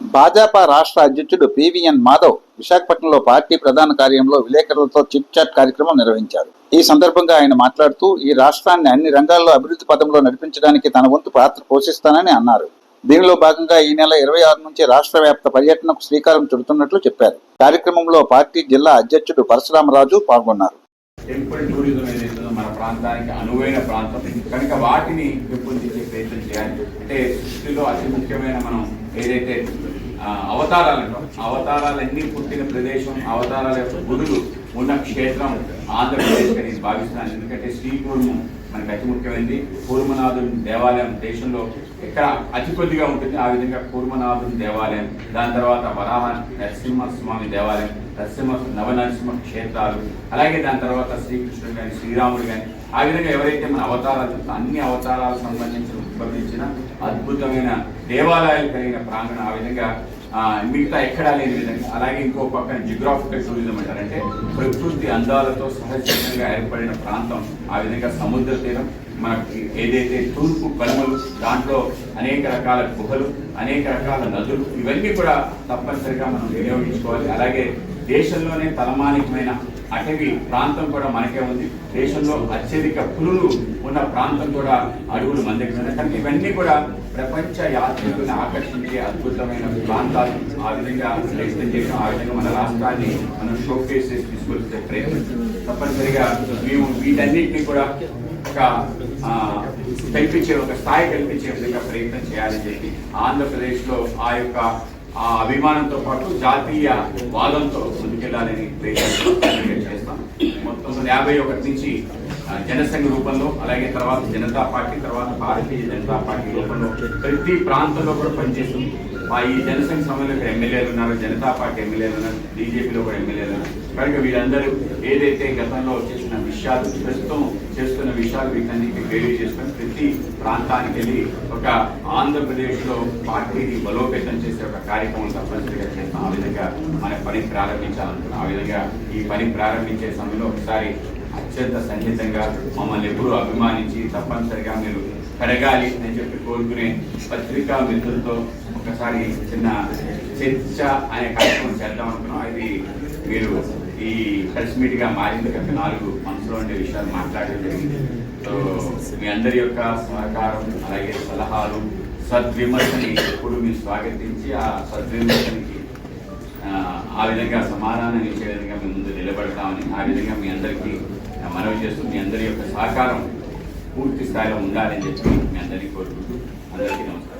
భాజపా రాష్ట్ర అధ్యక్షుడు పివిఎన్ మాధవ్ విశాఖపట్నంలో పార్టీ ప్రధాన కార్యంలో విలేకరులతో చిట్ చాట్ కార్యక్రమం నిర్వహించారు. ఈ సందర్భంగా ఆయన మాట్లాడుతూ ఈ రాష్ట్రాన్ని అన్ని రంగాల్లో అభివృద్ధి పదంలో నడిపించడానికి తన వంతు పాత్ర పోషిస్తానని అన్నారు. దీనిలో భాగంగా ఈ నెల ఇరవై ఆరు నుంచి రాష్ట్ర వ్యాప్త పర్యటనకు శ్రీకారం చుడుతున్నట్లు చెప్పారు. కార్యక్రమంలో పార్టీ జిల్లా అధ్యక్షుడు పరశురామరాజు పాల్గొన్నారు. టెంపుల్ టూరిజం ఏదైతుందో మన ప్రాంతానికి అనువైన ప్రాంతం. కనుక వాటిని పెంపొందించే ప్రయత్నం చేయాలి. అంటే సృష్టిలో అతి ముఖ్యమైన మనం ఏదైతే అవతారాలు అవతారాలన్నీ పుట్టిన ప్రదేశం అవతారాల యొక్క గుడులు ఉన్న క్షేత్రం ఆంధ్రప్రదేశ్ అని నేను భావిస్తున్నాను ఎందుకంటే శ్రీకూర్మం మనకి అతి ముఖ్యమైనది కూర్మనాథుని దేవాలయం దేశంలో ఎక్కడ అతి కొద్దిగా ఉంటుంది ఆ విధంగా కూర్మనాథుని దేవాలయం. దాని తర్వాత వరాహ నరసింహస్వామి దేవాలయం నరసింహ నవనరసింహ క్షేత్రాలు అలాగే దాని తర్వాత శ్రీకృష్ణుడు కానీ శ్రీరాముడు కానీ ఆ విధంగా ఎవరైతే మన అవతారాలు అన్ని అవతారాలకు సంబంధించిన ఉద్భవించిన అద్భుతమైన దేవాలయాలు కలిగిన ప్రాంగణం ఆ విధంగా మిగతా ఎక్కడా లేని విధంగా అలాగే ఇంకో పక్కన జియోగ్రాఫికల్ టూరిజం అంటారంటే ప్రకృతి అందాలతో సహజంగా ఏర్పడిన ప్రాంతం ఆ విధంగా సముద్ర తీరం మనకి ఏదైతే తూర్పు కనుమలు దాంట్లో అనేక రకాల గుహలు అనేక రకాల నదులు ఇవన్నీ కూడా తప్పనిసరిగా మనం వినియోగించుకోవాలి. అలాగే దేశంలోనే తలమానికమైన అటవీ ప్రాంతం కూడా మనకే ఉంది. దేశంలో అత్యధిక పులులు ఉన్న ప్రాంతం కూడా అడవులు మన దగ్గర ఉన్నాయి కనుక ఇవన్నీ కూడా ప్రపంచ యాత్రికులను ఆకర్షించే అద్భుతమైన ప్రాంతాలు ఆ విధంగా ప్రయత్నం చేసాం ఆ విధంగా మన రాష్ట్రాన్ని మనం షోకేస్ చేసి తీసుకొచ్చే ప్రయత్నం. తప్పనిసరిగా మేము వీటన్నిటిని కూడా ఒక ఆ, కల్పించే ఒక స్థాయి కల్పించే విధంగా ప్రయత్నం చేయాలని చెప్పి ఆంధ్రప్రదేశ్లో ఆ యొక్క ఆ అభిమానంతో పాటు జాతీయ వాదంతో ముందుకెళ్ళాలని చేస్తాం. మొత్తం యాభై ఒకటి నుంచి జనసంఘ రూపంలో అలాగే తర్వాత జనతా పార్టీ తర్వాత భారతీయ జనతా పార్టీ రూపంలో ప్రతి ప్రాంతంలో కూడా పనిచేస్తుంది. మా ఈ జనసంఘ సమయంలో ఇక్కడ ఎమ్మెల్యేలు ఉన్నారు జనతా పార్టీ ఎమ్మెల్యేలు ఉన్నారు బీజేపీలో కూడా ఎమ్మెల్యేలు ఉన్నారు. కనుక వీళ్ళందరూ ఏదైతే గతంలో చేసిన విషయాలు ప్రస్తుతం చేస్తున్న విషయాలు వీటన్నిటిని వేడి చేసుకొని ప్రతి ప్రాంతానికి వెళ్ళి ఒక ఆంధ్రప్రదేశ్లో పార్టీని బలోపేతం చేసే ఒక కార్యక్రమం తప్పనిసరిగా చేస్తాం. ఆ విధంగా మన పని ప్రారంభించాలనుకున్నాం ఆ విధంగా ఈ పని ప్రారంభించే సమయంలో ఒకసారి అత్యంత సన్నిహితంగా మమ్మల్ని ఎప్పుడూ అభిమానించి తప్పనిసరిగా మీరు పెరగాలి అని చెప్పి కోరుకునే పత్రికా మిత్రులతో ఒకసారి చిన్న చర్చ అనే కార్యక్రమం చేద్దాం అనుకున్నాం. అది మీరు ఈ ప్రెస్ మీట్ మారింది కనుక నాలుగు మనసులో ఉండే విషయాలు మాట్లాడడం జరిగింది. సో మీ అందరి యొక్క సహకారం అలాగే సలహాలు సద్విమర్శని ఎప్పుడు మీరు స్వాగతించి ఆ సద్విమర్శనికి ఆ, విధంగా సమాధానం ఇచ్చే విధంగా మీ ముందు నిలబడతామని ఆ విధంగా మీ అందరికీ మనవి చేస్తూ మీ అందరి యొక్క సహకారం పూర్తి స్థాయిలో ఉండాలని చెప్పి మీ అందరికీ కోరుకుంటూ అందరికీ నమస్కారం.